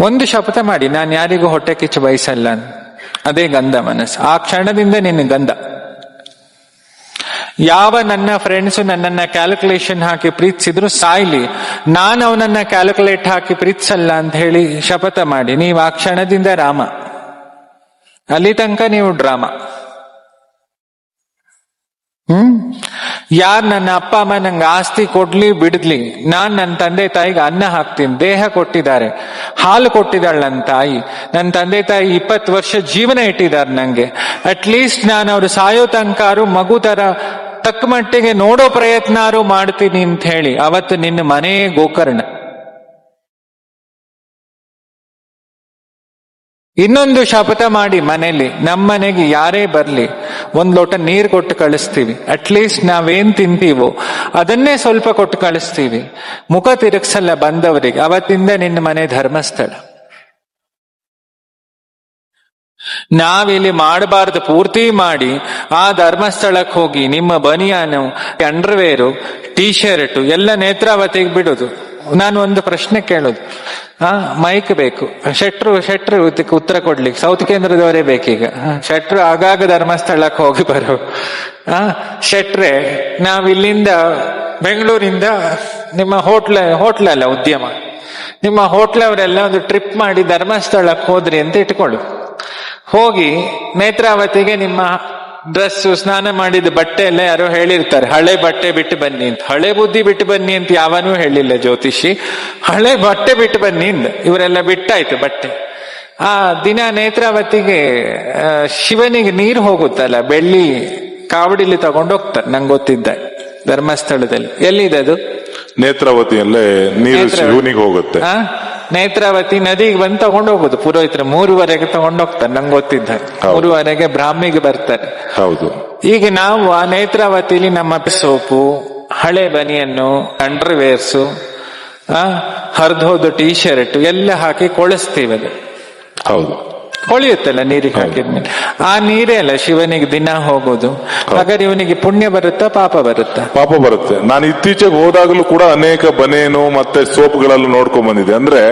ಒಂದು ಶಪಥ ಮಾಡಿ, ನಾನು ಯಾರಿಗೂ ಹೊಟ್ಟೆ ಕಿಚ್ಚು ಬಯಸಲ್ಲ. ಅದೇ ಗಂಧ ಮನಸ್ಸು. ಆ ಕ್ಷಣದಿಂದ ನಿನ್ನ ಗಂಧ. ಯಾವ ನನ್ನ ಫ್ರೆಂಡ್ಸ್ ನನ್ನನ್ನ ಕ್ಯಾಲ್ಕುಲೇಷನ್ ಹಾಕಿ ಪ್ರೀತಿಸಿದ್ರು ಸಾಯ್ಲಿ, ನಾನು ಅವನನ್ನ ಕ್ಯಾಲ್ಕುಲೇಟ್ ಹಾಕಿ ಪ್ರೀತಿಸಲ್ಲ ಅಂತ ಹೇಳಿ ಶಪಥ ಮಾಡಿ, ನೀವು ಆ ಕ್ಷಣದಿಂದ ರಾಮ. ಅಲ್ಲಿ ತನಕ ನೀವು ಡ್ರಾಮಾ. ಹ್ಮ್? ಯಾರ್ ನನ್ನ ಅಪ್ಪ ಅಮ್ಮ ನಂಗೆ ಆಸ್ತಿ ಕೊಡ್ಲಿ ಬಿಡ್ಲಿ, ನಾನ್ ನನ್ನ ತಂದೆ ತಾಯಿಗೆ ಅನ್ನ ಹಾಕ್ತೀನಿ, ದೇಹ ಕೊಟ್ಟಿದ್ದಾರೆ, ಹಾಲು ಕೊಟ್ಟಿದ್ದಾಳೆ ನನ್ನ ತಾಯಿ. ನನ್ನ ತಂದೆ ತಾಯಿ ಇಪ್ಪತ್ತು ವರ್ಷ ಜೀವನ ಇಟ್ಟಿದ್ದಾರೆ ನಂಗೆ. ಅಟ್ ಲೀಸ್ಟ್ ನಾನು ಅವ್ರು ಸಾಯೋ ತನಕಾರು ಮಗು ತರ ತಕ್ಕ ಮಟ್ಟಿಗೆ ನೋಡೋ ಪ್ರಯತ್ನಾರು ಮಾಡ್ತೀನಿ ಅಂತ ಹೇಳಿ. ಅವತ್ತು ನಿನ್ನ ಮನೆ ಗೋಕರ್ಣ. ಇನ್ನೊಂದು ಶಪಥ ಮಾಡಿ ಮನೇಲಿ ನಮ್ಮ ಮನೆಗೆ ಯಾರೇ ಬರಲಿ, ಒಂದು ಲೋಟ ನೀರು ಕೊಟ್ಟು ಕಳಿಸ್ತೀವಿ. ಅಟ್ಲೀಸ್ಟ್ ನಾವೇನ್ ತಿಂತೀವೋ, ಅದನ್ನೇ ಸ್ವಲ್ಪ ಕೊಟ್ಟು ಕಳಿಸ್ತೀವಿ. ಮುಖ ತಿರುಗ್ಸಲ್ಲ ಬಂದವರಿಗೆ, ಅವತ್ತಿಂದ ನಿನ್ನ ಮನೆ ಧರ್ಮಸ್ಥಳ. ನಾವಿಲ್ಲಿ ಮಾಡಬಾರ್ದು ಪೂರ್ತಿ ಮಾಡಿ, ಆ ಧರ್ಮಸ್ಥಳಕ್ಕೆ ಹೋಗಿ, ನಿಮ್ಮ ಬನಿಯಾನು, ಅಂಡರ್ವೇರು ಟೀ ಶರ್ಟ್ ಎಲ್ಲ ನೇತ್ರಾವತಿಗೆ ಬಿಡುದು. ನಾನು ಒಂದು ಪ್ರಶ್ನೆ ಕೇಳೋದು. ಆ ಮೈಕ್ ಬೇಕು. ಶೆಟ್ರು ಶೆಟ್ರು ಉತ್ತರ ಕೊಡ್ಲಿಕ್ಕೆ. ಸೌತ್ ಕೇಂದ್ರದವರೇ ಬೇಕೀಗ. ಶೆಟ್ರು ಆಗಾಗ ಧರ್ಮಸ್ಥಳಕ್ಕೆ ಹೋಗಿ ಬರೋ. ಆ, ಶೆಟ್ರೆ ನಾವ್ ಇಲ್ಲಿಂದ ಬೆಂಗಳೂರಿಂದ ನಿಮ್ಮ ಹೋಟ್ಲ ಹೋಟ್ಲ ಅಲ್ಲ, ಉದ್ಯಮ. ನಿಮ್ಮ ಹೋಟ್ಲವರೆಲ್ಲ ಒಂದು ಟ್ರಿಪ್ ಮಾಡಿ ಧರ್ಮಸ್ಥಳಕ್ಕೆ ಹೋದ್ರಿ ಅಂತ ಇಟ್ಕೊಳ್ಳು. ಹೋಗಿ ನೇತ್ರಾವತಿಗೆ ನಿಮ್ಮ ಡ್ರೆಸ್ ಸ್ನಾನ ಮಾಡಿದ ಬಟ್ಟೆ ಎಲ್ಲ ಯಾರೋ ಹೇಳಿರ್ತಾರೆ ಹಳೆ ಬಟ್ಟೆ ಬಿಟ್ಟು ಬನ್ನಿ ಅಂತ. ಹಳೆ ಬುದ್ಧಿ ಬಿಟ್ಟು ಬನ್ನಿ ಅಂತ ಯಾವನೂ ಹೇಳಿಲ್ಲ ಜ್ಯೋತಿಷಿ. ಹಳೆ ಬಟ್ಟೆ ಬಿಟ್ಟು ಬನ್ನಿ ಅಂತ ಇವರೆಲ್ಲ ಬಿಟ್ಟಾಯ್ತು ಬಟ್ಟೆ. ಆ ದಿನ ನೇತ್ರಾವತಿಗೆ ಶಿವನಿಗೆ ನೀರು ಹೋಗುತ್ತಲ್ಲ ಬೆಳ್ಳಿ ಕಾವಡಿಲಿ ತಗೊಂಡು ಹೋಗ್ತಾರೆ ನಂಗೆ ಗೊತ್ತಿದ್ದ ಧರ್ಮಸ್ಥಳದಲ್ಲಿ. ಎಲ್ಲಿದೆ ಅದು? ನೇತ್ರಾವತಿಯಲ್ಲೇ ನೀರು ಶಿವನಿಗೆ ಹೋಗುತ್ತೆ. ನೇತ್ರಾವತಿ ನದಿಗೆ ಬಂದು ತಗೊಂಡು ಹೋಗುದು ಪುರೋಹಿತರು ಮೂರುವರೆಗೆ ತಗೊಂಡು ಹೋಗ್ತಾರೆ ನಂಗೆ ಗೊತ್ತಿದ್ದ. ಮೂರುವರೆಗೆ ಬ್ರಾಹ್ಮಿಗೆ ಬರ್ತಾರೆ. ಹೌದು. ಈಗ ನಾವು ಆ ನೇತ್ರಾವತಿಲಿ ನಮ್ಮ ಸೋಪು ಹಳೆ ಬನಿಯನ್ನು ಅಂಡರ್ವೇರ್ಸು ಆ ಹರಿದೋದು ಟೀ ಶರ್ಟ್ ಎಲ್ಲ ಹಾಕಿ ಕೊಳಿಸ್ತೀವಿ ಅದು. ಹೌದು. ಕೊಳಿಯುತ್ತಲ್ಲ ನೀರಿಗೆ ಹಾಕಿದ್ಮೇಲೆ. ಆ ನೀರೇ ಅಲ್ಲ ಶಿವನಿಗೆ ದಿನ ಹೋಗೋದು. ಹಾಗಾದ್ರೆ ಇವನಿಗೆ ಪುಣ್ಯ ಬರುತ್ತಾ ಪಾಪ ಬರುತ್ತಾ? ಪಾಪ ಬರುತ್ತೆ. ನಾನು ಇತ್ತೀಚೆಗೆ ಹೋದಾಗಲೂ ಕೂಡ ಅನೇಕ ಬನೇನು ಮತ್ತೆ ಸೋಪ್ಗಳೆಲ್ಲ ನೋಡ್ಕೊಂಡ್ ಬಂದಿದೆ ಅಂದ್ರೆ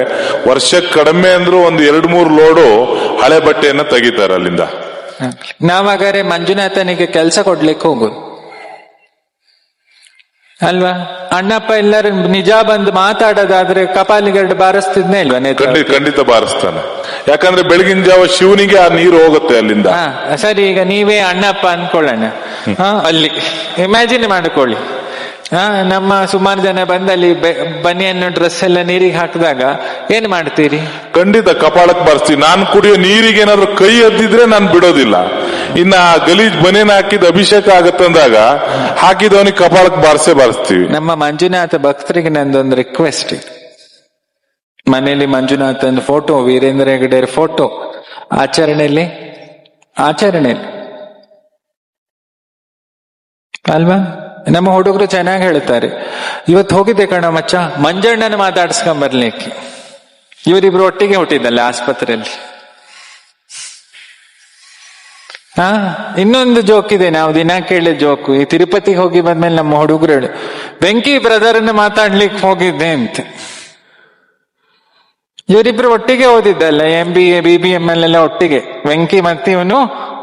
ವರ್ಷಕ್ಕೆ ಕಡಿಮೆ ಅಂದ್ರೂ ಒಂದು ಎರಡ್ ಮೂರು ಲೋಡು ಹಳೆ ಬಟ್ಟೆಯನ್ನ ತೆಗಿತಾರೆ ಅಲ್ಲಿಂದ. ನಾವಾಗಾರೆ ಮಂಜುನಾಥನಿಗೆ ಕೆಲಸ ಕೊಡ್ಲಿಕ್ಕೆ ಹೋಗುದು. ಅಲ್ವಾ? ಅಣ್ಣಪ್ಪ ಎಲ್ಲರೂ ನಿಜ ಬಂದು ಮಾತಾಡೋದಾದ್ರೆ ಕಪಾಲಿಗಡ್ಡೆ ಬಾರಿಸ್ತಿದ್ನೇ ಇಲ್ವಾ ಖಂಡಿತ ಖಂಡಿತ ಬಾರಿಸ್ತಾನೆ. ಯಾಕಂದ್ರೆ ಬೆಳಗಿನ ಜಾವ ಶಿವನಿಗೆ ಆ ನೀರು ಹೋಗುತ್ತೆ ಅಲ್ಲಿಂದ. ಸರಿ ಈಗ ನೀವೇ ಅಣ್ಣಪ್ಪ ಅನ್ಕೊಳ್ಳೋಣ ಅಲ್ಲಿ. ಇಮ್ಯಾಜಿನ್ ಮಾಡ್ಕೊಳ್ಳಿ. ಹಾ ನಮ್ಮ ಸುಮಾರು ಜನ ಬಂದಲ್ಲಿ ಬನಿಯನ್ನು ಡ್ರೆಸ್ ಎಲ್ಲ ನೀರಿಗೆ ಹಾಕಿದಾಗ ಏನ್ ಮಾಡ್ತೀರಿ? ಖಂಡಿತ ಕಪಾಳಕ್ಕೆ ಬರ್ತೀವಿ ನಾನು ಕುಡಿಯೋ ನೀರಿಗೆ ಏನಾದ್ರು ಕೈ ಎದ್ದಿದ್ರೆ ನಾನು ಬಿಡೋದಿಲ್ಲ. ಇನ್ನ ಆ ಗಲೀಜ್ ಬನೇನ ಹಾಕಿದ ಅಭಿಷೇಕ ಆಗತ್ತಂದಾಗ ಹಾಕಿದವನಿಗೆ ಕಪಾಳಕ್ಕೆ ಬಾರಿಸೇ ಬಾರಿಸ್ತೀವಿ. ನಮ್ಮ ಮಂಜುನಾಥ ಭಕ್ತರಿಗೆ ನಂದೊಂದು ರಿಕ್ವೆಸ್ಟ್ ಮನೆಯಲ್ಲಿ ಮಂಜುನಾಥನ್ ಫೋಟೋ ವೀರೇಂದ್ರ ಹೆಗಡೆ ಫೋಟೋ ಆಚರಣೆಯಲ್ಲಿ ಆಚರಣೆಯಲ್ಲಿ. ಅಲ್ವಾ? ನಮ್ಮ ಹುಡುಗರು ಚೆನ್ನಾಗಿ ಹೇಳ್ತಾರೆ. ಇವತ್ತು ಹೋಗಿದ್ದೆ ಕಣ ಮಚ್ಚ, ಮಂಜಣ್ಣನ ಮಾತಾಡ್ಸ್ಕೊಂಡ್ ಬರ್ಲಿಕ್ಕೆ. ಇವರಿಬ್ರು ಒಟ್ಟಿಗೆ ಹುಟ್ಟಿದ್ದಲ್ಲ ಆಸ್ಪತ್ರೆಯಲ್ಲಿ. ಹಾ ಇನ್ನೊಂದು ಜೋಕ್ ಇದೆ, ನಾವು ದಿನ ಕೇಳಿದ ಜೋಕು ಈ ತಿರುಪತಿಗೆ ಹೋಗಿ ಬಂದ್ಮೇಲೆ ನಮ್ಮ ಹುಡುಗರು ಬೆಂಕಿ ಬೆಂಕಿ ಅನ್ನು ಮಾತಾಡ್ಲಿಕ್ಕೆ ಹೋಗಿದ್ದೆ ಅಂತ. ಇವರಿಬ್ರು ಒಟ್ಟಿಗೆ ಓದಿದ್ದಲ್ಲ M B A B B M L ಎಲ್ಲ ಒಟ್ಟಿಗೆ. ವೆಂಕಿ ಇವನು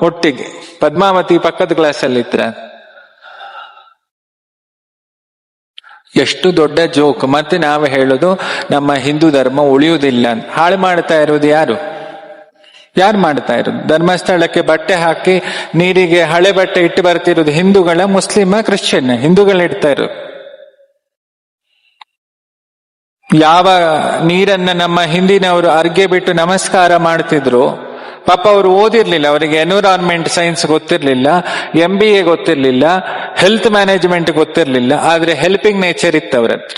ಒಟ್ಟಿಗೆ. ಪದ್ಮಾವತಿ ಪಕ್ಕದ ಕ್ಲಾಸ್ ಅಲ್ಲಿ ಇದ್ರ ಎಷ್ಟು ದೊಡ್ಡ ಜೋಕ್. ಮತ್ತೆ ನಾವು ಹೇಳೋದು, ನಮ್ಮ ಹಿಂದೂ ಧರ್ಮ ಉಳಿಯುವುದಿಲ್ಲ. ಹಾಳು ಮಾಡ್ತಾ ಇರೋದು ಯಾರು? ಯಾರು ಮಾಡ್ತಾ ಇರೋದು? ಧರ್ಮಸ್ಥಳಕ್ಕೆ ಬಟ್ಟೆ ಹಾಕಿ ನೀರಿಗೆ ಹಳೆ ಬಟ್ಟೆ ಇಟ್ಟು ಬರ್ತಿರೋದು ಹಿಂದೂಗಳ, ಮುಸ್ಲಿಮ, ಕ್ರಿಶ್ಚಿಯನ್, ಹಿಂದೂಗಳು ಇಡ್ತಾ ಇರೋದು. ಯಾವ ನೀರನ್ನ ನಮ್ಮ ಹಿಂದಿನವರು ಅರ್ಗೆ ಬಿಟ್ಟು ನಮಸ್ಕಾರ ಮಾಡ್ತಿದ್ರು ಪಾಪ ಅವರು ಓದಿರಲಿಲ್ಲ. ಅವರಿಗೆ ಎನ್ವಿರಾನ್ಮೆಂಟ್ ಸೈನ್ಸ್ ಗೊತ್ತಿರಲಿಲ್ಲ. ಎಂ ಬಿ ಎ ಗೊತ್ತಿರಲಿಲ್ಲ. ಹೆಲ್ತ್ ಮ್ಯಾನೇಜ್ಮೆಂಟ್ ಗೊತ್ತಿರಲಿಲ್ಲ. ಆದ್ರೆ ಹೆಲ್ಪಿಂಗ್ ನೇಚರ್ ಇತ್ತು ಅವ್ರ ಹತ್ರ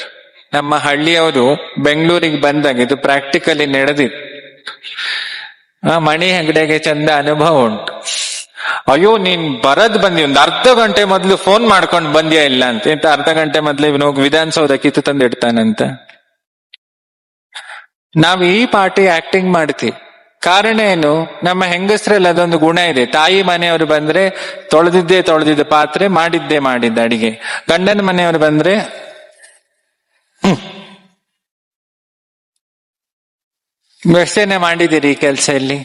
ನಮ್ಮ ಹಳ್ಳಿಯವರು ಬೆಂಗಳೂರಿಗೆ ಬಂದಾಗ ಇದು ಪ್ರಾಕ್ಟಿಕಲಿ ನಡೆದಿತ್ತು. ಆ ಮಣಿ ಹೆಗಡೆಗೆ ಚಂದ ಅನುಭವ ಉಂಟು. ಅಯ್ಯೋ, ನೀನ್ ಬರದ್ ಬಂದಿ. ಒಂದು ಅರ್ಧ ಗಂಟೆ ಮೊದ್ಲು ಫೋನ್ ಮಾಡ್ಕೊಂಡು ಬಂದ್ಯಾ ಇಲ್ಲ ಅಂತ. ಇಂತ ಅರ್ಧ ಗಂಟೆ ಮೊದ್ಲು ಇವನು ಹೋಗಿ ವಿಧಾನಸೌಧ ಕಿತ್ತು ತಂದು ಇಡ್ತಾನಂತ ನಾವ್ ಈ ಪಾರ್ಟಿ ಆಕ್ಟಿಂಗ್ ಮಾಡ್ತೀವಿ. ಕಾರಣ ಏನು? ನಮ್ಮ ಹೆಂಗಸರಲ್ಲಿ ಅದೊಂದು ಗುಣ ಇದೆ. ತಾಯಿ ಮನೆಯವರು ಬಂದ್ರೆ ತೊಳೆದಿದ್ದೇ ತೊಳೆದಿದ್ದ ಪಾತ್ರೆ, ಮಾಡಿದ್ದೇ ಮಾಡಿದ್ದ ಅಡಿಗೆ. ಗಂಡನ ಮನೆಯವರು ಬಂದ್ರೆ ವ್ಯವಸ್ಥೆನೆ ಮಾಡಿದ್ದೀರಿ ಈ ಕೆಲಸ ಇಲ್ಲಿ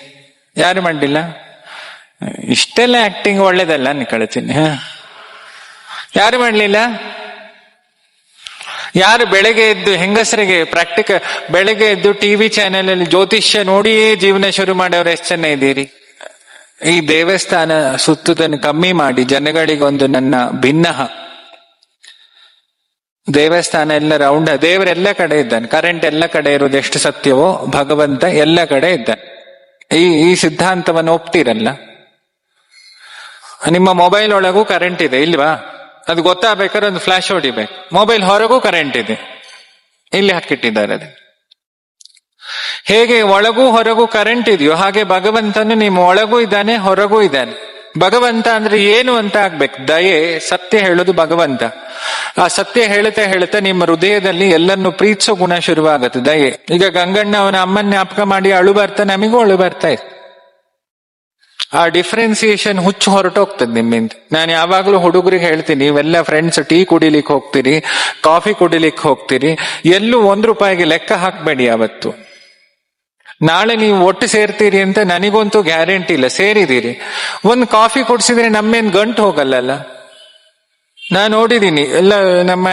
ಯಾರು ಮಾಡಿಲ್ಲ? ಇಷ್ಟೆಲ್ಲ ಆಕ್ಟಿಂಗ್ ಒಳ್ಳೇದಲ್ಲ ಅನ್ಕೊಳ್ತೀನಿ ಯಾರು ಮಾಡ್ಲಿಲ್ಲ? ಯಾರು ಬೆಳಗ್ಗೆ ಎದ್ದು ಹೆಂಗಸರಿಗೆ ಪ್ರಾಕ್ಟಿಕ ಬೆಳಗ್ಗೆ ಎದ್ದು ಟಿವಿ ಚಾನೆಲ್ ಅಲ್ಲಿ ಜ್ಯೋತಿಷ್ಯ ನೋಡಿಯೇ ಜೀವನ ಶುರು ಮಾಡೋರು ಎಷ್ಟು ಜನ ಇದ್ದೀರಿ? ಈ ದೇವಸ್ಥಾನ ಸುತ್ತದನ್ನು ಕಮ್ಮಿ ಮಾಡಿ ಜನಗಳಿಗೊಂದು ನನ್ನ ಭಿನ್ನ ದೇವಸ್ಥಾನ ಎಲ್ಲ ರೌಂಡ್ ದೇವರೆಲ್ಲ ಕಡೆ ಇದ್ದಾನೆ. ಕರೆಂಟ್ ಎಲ್ಲ ಕಡೆ ಇರೋದು ಎಷ್ಟು ಸತ್ಯವೋ, ಭಗವಂತ ಎಲ್ಲ ಕಡೆ ಇದ್ದಾನೆ. ಈ ಈ ಸಿದ್ಧಾಂತವನ್ನು ಒಪ್ತಿರಲ್ಲ? ನಿಮ್ಮ ಮೊಬೈಲ್ ಒಳಗೂ ಕರೆಂಟ್ ಇದೆ, ಇಲ್ವಾ? ಅದು ಗೊತ್ತಾಗ್ಬೇಕಾದ್ರೆ ಒಂದು ಫ್ಲಾಶ್ ಹೊಡಿಬೇಕು ಮೊಬೈಲ್ ಹೊರಗೂ ಕರೆಂಟ್ ಇದೆ. ಇಲ್ಲಿ ಹಾಕಿಟ್ಟಿದ್ದಾರೆ ಅದು ಹೇಗೆ ಒಳಗೂ ಹೊರಗೂ ಕರೆಂಟ್ ಇದೆಯೋ ಹಾಗೆ ಭಗವಂತನು ನಿಮ್ಮ ಒಳಗೂ ಇದ್ದಾನೆ, ಹೊರಗೂ ಇದ್ದಾನೆ. ಭಗವಂತ ಅಂದ್ರೆ ಏನು ಅಂತ ಆಗ್ಬೇಕು? ದಯೆ, ಸತ್ಯ ಹೇಳೋದು ಭಗವಂತ. ಆ ಸತ್ಯ ಹೇಳ್ತಾ ಹೇಳ್ತಾ ನಿಮ್ಮ ಹೃದಯದಲ್ಲಿ ಎಲ್ಲರನ್ನು ಪ್ರೀತಿಸೋ ಗುಣ ಶುರುವಾಗುತ್ತೆ, ದಯೆ. ಈಗ ಗಂಗಣ್ಣ ಅವನ ಅಮ್ಮನ ಜ್ಞಾಪಕ ಮಾಡಿ ಅಳು ಬರ್ತಾ, ನಮಿಗೂ ಅಳು ಬರ್ತಾ ಇದೆ. ಆ ಡಿಫ್ರೆನ್ಸಿಯೇಷನ್ ಹುಚ್ಚು ಹೊರಟೋಗ್ತದೆ ನಿಮ್ಮಿಂದ. ನಾನು ಯಾವಾಗಲೂ ಹುಡುಗರಿಗೆ ಹೇಳ್ತೀನಿ ಇವೆಲ್ಲ ಫ್ರೆಂಡ್ಸ್ ಟೀ ಕುಡಿಲಿಕ್ಕೆ ಹೋಗ್ತೀರಿ ಕಾಫಿ ಕುಡಿಲಿಕ್ಕೆ ಹೋಗ್ತೀರಿ, ಎಲ್ಲೂ ಒಂದು ರೂಪಾಯಿಗೆ ಲೆಕ್ಕ ಹಾಕ್ಬೇಡಿ ಅವತ್ತು ನಾಳೆ ನೀವು ಒಟ್ಟು ಸೇರ್ತೀರಿ ಅಂತ ನನಗಂತೂ ಗ್ಯಾರಂಟಿ ಇಲ್ಲ, ಸೇರಿದ್ದೀರಿ. ಒಂದು ಕಾಫಿ ಕುಡಿಸಿದ್ರೆ ನಮ್ಮೇನ್ ಗಂಟು ಹೋಗಲ್ಲಲ್ಲ? ನಾ ನೋಡಿದೀನಿ, ಎಲ್ಲ ನಮ್ಮ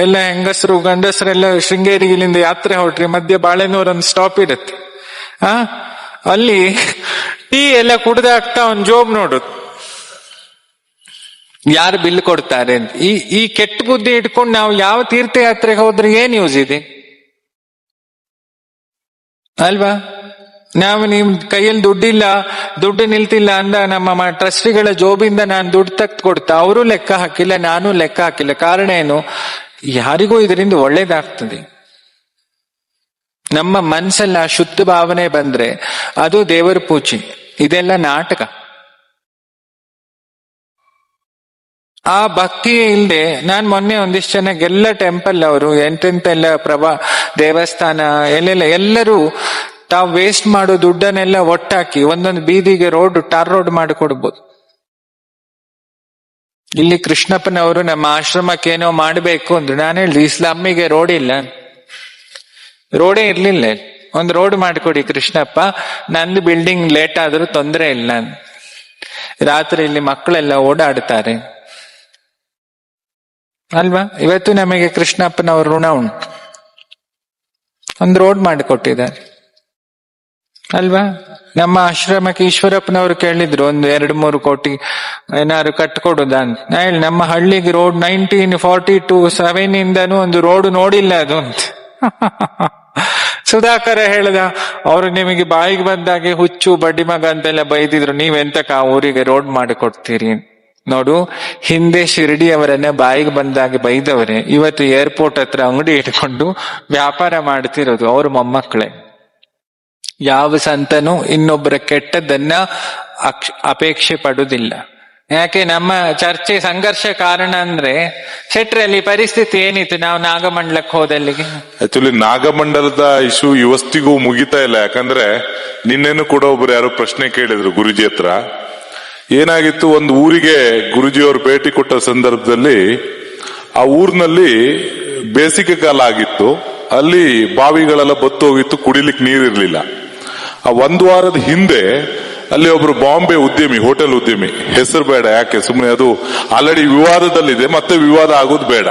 ಎಲ್ಲ ಹೆಂಗಸರು, ಗಂಡಸರೆಲ್ಲ ಶೃಂಗೇರಿ ಇಲ್ಲಿಂದ ಯಾತ್ರೆ ಹೊರಟ್ರಿ ಮಧ್ಯೆ ಬಾಳೆನೂರ್ ಒಂದು ಸ್ಟಾಪ್ ಇರುತ್ತೆ. ಆ? ಅಲ್ಲಿ ಟೀ ಎಲ್ಲ ಕುಡ್ದಾಗ್ತಾ ಒಂದ್ ಜೋಬ್ ನೋಡು. ಯಾರು ಬಿಲ್ ಕೊಡ್ತಾರೆ ಅಂತ. ಈ ಈ ಕೆಟ್ಟ ಬುದ್ಧಿ ಇಟ್ಕೊಂಡು ನಾವು ಯಾವ ತೀರ್ಥಯಾತ್ರೆಗೆ ಹೋದ್ರೆ ಏನ್ ಯೂಸ್ ಇದೆ? ಅಲ್ವಾ? ನಾವು ನಿಮ್ ಕೈಯಲ್ಲಿ ದುಡ್ಡಿಲ್ಲ, ದುಡ್ಡು ನಿಲ್ತಿಲ್ಲ ಅಂದ ನಮ್ಮ ಟ್ರಸ್ಟಿಗಳ ಜೋಬಿಂದ ನಾನು ದುಡ್ಡು ತಕ್ ಕೊಡ್ತಾ, ಅವರು ಲೆಕ್ಕ ಹಾಕಿಲ್ಲ, ನಾನು ಲೆಕ್ಕ ಹಾಕಿಲ್ಲ. ಕಾರಣ ಏನು? ಯಾರಿಗೂ ಇದರಿಂದ ಒಳ್ಳೇದಾಗ್ತದೆ. ನಮ್ಮ ಮನ್ಸಲ್ಲಿ ಆ ಶುದ್ಧ ಭಾವನೆ ಬಂದ್ರೆ ಅದು ದೇವರ ಪೂಜೆ. ಇದೆಲ್ಲ ನಾಟಕ. ಆ ಭಕ್ತಿ ಇಲ್ಲದೆ ನಾನು ಮೊನ್ನೆ ಒಂದಿಷ್ಟು ಜನಗೆಲ್ಲ ಟೆಂಪಲ್ ಅವರು, ಎಂತೆಂತೆಲ್ಲ ಪ್ರಭಾ, ದೇವಸ್ಥಾನ, ಎಲ್ಲೆಲ್ಲ, ಎಲ್ಲರೂ ತಾವು ವೇಸ್ಟ್ ಮಾಡೋ ದುಡ್ಡನ್ನೆಲ್ಲ ಒಟ್ಟಾಕಿ, ಒಂದೊಂದು ಬೀದಿಗೆ ರೋಡ್ ಟಾರ್ ರೋಡ್ ಮಾಡಿಕೊಡ್ಬೋದು ಇಲ್ಲಿ ಕೃಷ್ಣಪ್ಪನವರು ನಮ್ಮ ಆಶ್ರಮಕ್ಕೆ ಏನೋ ಮಾಡಬೇಕು ಅಂದ್ರೆ. ನಾನು ಹೇಳಿದೆ, ಇಸ್ಲಾಮಿಗೆ ರೋಡ್ ಇಲ್ಲ. ರೋಡೇ ಇರ್ಲಿಲ್ಲ ಒಂದು ರೋಡ್ ಮಾಡಿಕೊಡಿ ಕೃಷ್ಣಪ್ಪ. ನಂದು ಬಿಲ್ಡಿಂಗ್ ಲೇಟ್ ಆದ್ರೂ ತೊಂದರೆ ಇಲ್ಲ ರಾತ್ರಿ ಇಲ್ಲಿ ಮಕ್ಕಳೆಲ್ಲ ಓಡಾಡ್ತಾರೆ. ಅಲ್ವಾ? ಇವತ್ತು ನಮಗೆ ಕೃಷ್ಣಪ್ಪನವ್ರ ಋಣ ಉಂಟು. ಒಂದು ರೋಡ್ ಮಾಡಿಕೊಟ್ಟಿದ್ದಾರೆ. ಅಲ್ವಾ? ನಮ್ಮ ಆಶ್ರಮಕ್ಕೆ ಈಶ್ವರಪ್ಪನವರು ಕೇಳಿದ್ರು, ಒಂದು ಎರಡು ಮೂರು ಕೋಟಿ ಏನಾದ್ರು ಕಟ್ಕೊಡುದ ಅಂತ ಹೇಳಿ, ನಮ್ಮ ಹಳ್ಳಿಗೆ road nineteen forty two seven ಇಂದನೂ ಒಂದು ರೋಡ್ ನೋಡಿಲ್ಲ ಅದು ಅಂತ. ಸುಧಾಕರ ಹೇಳ್ದ, ಅವರು ನಿಮಗೆ ಬಾಯಿಗೆ ಬಂದಾಗೆ ಹುಚ್ಚು, ಬಡ್ಡಿ ಮಗ ಅಂತೆಲ್ಲ ಬೈದಿದ್ರು ನೀವೆಂತಕ ಆ ಊರಿಗೆ ರೋಡ್ ಮಾಡಿಕೊಡ್ತೀರಿ? ನೋಡು, ಹಿಂದೆ ಶಿರಡಿ ಅವರನ್ನ ಬಾಯಿಗೆ ಬಂದಾಗೆ ಬೈದವರೇ, ಇವತ್ತು ಏರ್ಪೋರ್ಟ್ ಹತ್ರ ಅಂಗಡಿ ಇಟ್ಕೊಂಡು ವ್ಯಾಪಾರ ಮಾಡ್ತಿರೋದು ಅವ್ರ ಮೊಮ್ಮಕ್ಕಳೇ. ಯಾವ ಸಂತನು ಇನ್ನೊಬ್ಬರ ಕೆಟ್ಟದನ್ನ ಅಪೇಕ್ಷೆ ಪಡುವುದಿಲ್ಲ ಯಾಕೆ ನಮ್ಮ ಚರ್ಚೆ ಸಂಘರ್ಷ ಕಾರಣ ಅಂದ್ರೆ ಶೆಟ್ರಲ್ಲಿ ಪರಿಸ್ಥಿತಿ ಏನಿತ್ತು ನಾವು ನಾಗಮಂಡಲಕ್ಕೆ ಹೋದಲ್ಲಿಗೆ? ಆಕ್ಚುಲಿ ನಾಗಮಂಡಲದ ಇಶ್ಯೂ ಇವತ್ತಿಗೂ ಮುಗಿತಾ ಇಲ್ಲ. ಯಾಕಂದ್ರೆ ನಿನ್ನೆನು ಕೂಡ ಒಬ್ರು ಯಾರೋ ಪ್ರಶ್ನೆ ಕೇಳಿದ್ರು ಗುರುಜಿ ಹತ್ರ. ಏನಾಗಿತ್ತು? ಒಂದು ಊರಿಗೆ ಗುರುಜಿಯವರು ಭೇಟಿ ಕೊಟ್ಟ ಸಂದರ್ಭದಲ್ಲಿ ಆ ಊರಿನಲ್ಲಿ ಬೇಸಿಗೆ ಕಾಲ ಆಗಿತ್ತು. ಅಲ್ಲಿ ಬಾವಿಗಳೆಲ್ಲ ಬತ್ತು ಹೋಗಿತ್ತು ಕುಡಿಲಿಕ್ಕೆ ನೀರಿರ್ಲಿಲ್ಲ. ಆ ಒಂದು ವಾರದ ಹಿಂದೆ ಅಲ್ಲಿ ಒಬ್ರು ಬಾಂಬೆ ಉದ್ಯಮಿ, ಹೋಟೆಲ್ ಉದ್ಯಮಿ. ಹೆಸರು ಬೇಡ ಯಾಕೆ? ಸುಮ್ಮನೆ ಅದು ಆಲ್ರೆಡಿ ವಿವಾದದಲ್ಲಿದೆ, ಮತ್ತೆ ವಿವಾದ ಆಗೋದು ಬೇಡ.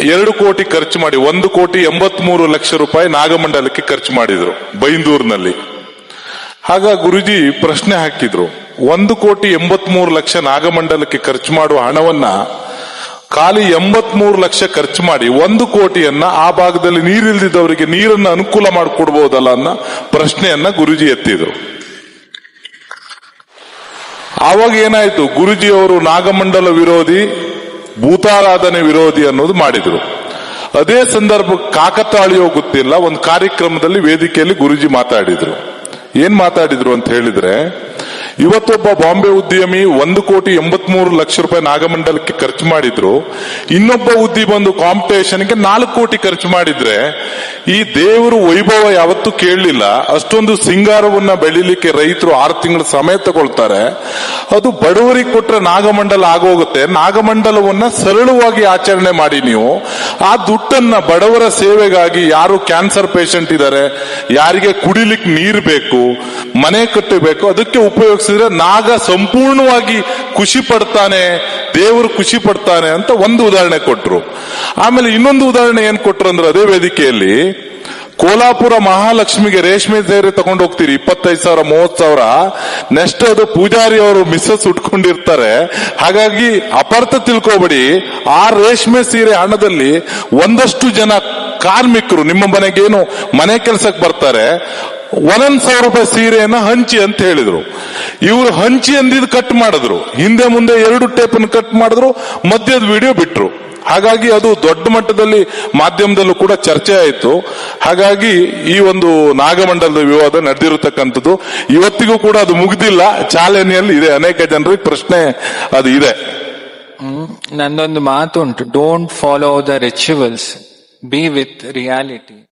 ಎರಡು ಕೋಟಿ ಖರ್ಚು ಮಾಡಿ, ಒಂದು ಕೋಟಿ ಎಂಬತ್ಮೂರು ಲಕ್ಷ ರೂಪಾಯಿ ನಾಗಮಂಡಲಕ್ಕೆ ಖರ್ಚು ಮಾಡಿದ್ರು, ಬೈಂದೂರಿನಲ್ಲಿ. ಆಗ ಗುರುಜಿ ಪ್ರಶ್ನೆ ಹಾಕಿದ್ರು, ಒಂದು ಕೋಟಿ ಎಂಬತ್ಮೂರು ಲಕ್ಷ ನಾಗಮಂಡಲಕ್ಕೆ ಖರ್ಚು ಮಾಡುವ ಹಣವನ್ನ ಖಾಲಿ ಎಂಬತ್ಮೂರು ಲಕ್ಷ ಖರ್ಚು ಮಾಡಿ, ಒಂದು ಕೋಟಿಯನ್ನ ಆ ಭಾಗದಲ್ಲಿ ನೀರಿಲ್ದಿದ್ದವರಿಗೆ ನೀರನ್ನು ಅನುಕೂಲ ಮಾಡಿಕೊಡ್ಬೋದಲ್ಲ ಅನ್ನೋ ಪ್ರಶ್ನೆಯನ್ನ ಗುರುಜಿ ಎತ್ತಿದ್ರು. ಆವಾಗ ಏನಾಯ್ತು? ಗುರುಜಿಯವರು ನಾಗಮಂಡಲ ವಿರೋಧಿ, ಭೂತಾರಾಧನೆ ವಿರೋಧಿ ಅನ್ನೋದು ಮಾಡಿದ್ರು. ಅದೇ ಸಂದರ್ಭ ಕಾಕತಾಳಿಯೋ ಗೊತ್ತಿಲ್ಲ, ಒಂದು ಕಾರ್ಯಕ್ರಮದಲ್ಲಿ ವೇದಿಕೆಯಲ್ಲಿ ಗುರುಜಿ ಮಾತಾಡಿದ್ರು. ಏನ್ ಮಾತಾಡಿದ್ರು ಅಂತ ಹೇಳಿದ್ರೆ ಇವತ್ತೊಬ್ಬ ಬಾಂಬೆ ಉದ್ಯಮಿ ಒಂದು ಕೋಟಿ ಎಂಬತ್ಮೂರು ಲಕ್ಷ ರೂಪಾಯಿ ನಾಗಮಂಡಲಕ್ಕೆ ಖರ್ಚು ಮಾಡಿದ್ರು. ಇನ್ನೊಬ್ಬ ಉದ್ದಿ ಬಂದು ಕಾಂಪಿಟೇಷನ್ಗೆ ನಾಲ್ಕು ಕೋಟಿ ಖರ್ಚು ಮಾಡಿದ್ರೆ ಈ ದೇವರು ವೈಭವ ಯಾವತ್ತೂ ಕೇಳಲಿಲ್ಲ. ಅಷ್ಟೊಂದು ಸಿಂಗಾರವನ್ನ ಬೆಳಿಲಿಕ್ಕೆ ರೈತರು ಆರು ತಿಂಗಳ ಸಮಯ ತಗೊಳ್ತಾರೆ. ಅದು ಬಡವರಿಗೆ ಕೊಟ್ಟರೆ ನಾಗಮಂಡಲ ಆಗೋಗುತ್ತೆ. ನಾಗಮಂಡಲವನ್ನ ಸರಳವಾಗಿ ಆಚರಣೆ ಮಾಡಿ ನೀವು. ಆ ದುಡ್ಡನ್ನ ಬಡವರ ಸೇವೆಗಾಗಿ ಯಾರು ಕ್ಯಾನ್ಸರ್ ಪೇಷಂಟ್ ಇದ್ದಾರೆ ಯಾರಿಗೆ ಕುಡಿಲಿಕ್ಕೆ ನೀರು ಬೇಕು, ಮನೆ ಕಟ್ಟಬೇಕು, ಅದಕ್ಕೆ ಉಪಯೋಗಿಸಿದ್ರೆ ನಾಗ ಸಂಪೂರ್ಣವಾಗಿ ಖುಷಿ ಪಡ್ತಾನೆ, ದೇವರು ಖುಷಿ ಪಡ್ತಾನೆ ಅಂತ ಒಂದು ಉದಾಹರಣೆ ಕೊಟ್ರು. ಆಮೇಲೆ ಇನ್ನೊಂದು ಉದಾಹರಣೆ ಏನ್ ಕೊಟ್ರು ಅಂದ್ರೆ ಅದೇ ವೇದಿಕೆಯಲ್ಲಿ, ಕೋಲಾಪುರ ಮಹಾಲಕ್ಷ್ಮಿಗೆ ರೇಷ್ಮೆ ಸೀರೆ ತಗೊಂಡು ಹೋಗ್ತೀರಿ, ಇಪ್ಪತ್ತೈದು ಸಾವಿರ ಮೂವತ್ ಸಾವಿರ ನೆಕ್ಸ್ಟ್ ಅದು ಪೂಜಾರಿ ಅವರು ಮಿಸ್ಸಸ್ ಉಟ್ಕೊಂಡಿರ್ತಾರೆ. ಹಾಗಾಗಿ ಅಪರ್ಥ ತಿಳ್ಕೊಬೇಡಿ, ಆ ರೇಷ್ಮೆ ಸೀರೆ ಹಣದಲ್ಲಿ ಒಂದಷ್ಟು ಜನ ಕಾರ್ಮಿಕರು ನಿಮ್ಮ ಮನೆಗೇನು ಮನೆ ಕೆಲಸಕ್ಕೆ ಬರ್ತಾರೆ, ಒಂದೊಂದ್ ಸಾವಿರ ರೂಪಾಯಿ ಸೀರೆಯನ್ನ ಹಂಚಿ ಅಂತ ಹೇಳಿದ್ರು. ಇವರು ಹಂಚಿ ಅಂದಿದ್ದು ಕಟ್ ಮಾಡಿದ್ರು. ಹಿಂದೆ ಮುಂದೆ ಎರಡು ಟೇಪನ್ನು ಕಟ್ ಮಾಡಿದ್ರು, ಮಧ್ಯದ ವಿಡಿಯೋ ಬಿಟ್ರು. ಹಾಗಾಗಿ ಅದು ದೊಡ್ಡ ಮಟ್ಟದಲ್ಲಿ ಮಾಧ್ಯಮದಲ್ಲೂ ಕೂಡ ಚರ್ಚೆ ಆಯಿತು. ಹಾಗಾಗಿ ಈ ಒಂದು ನಾಗಮಂಡಲದ ವಿವಾದ ನಡೆದಿರತಕ್ಕಂಥದ್ದು, ಇವತ್ತಿಗೂ ಕೂಡ ಅದು ಮುಗಿದಿಲ್ಲ. ಚಾಲನೆಯಲ್ಲಿ ಇದೆ, ಅನೇಕ ಜನರಿಗೆ ಪ್ರಶ್ನೆ ಅದು ಇದೆ. ನಂದೊಂದು ಮಾತು ಉಂಟು don't follow the rituals Be with reality.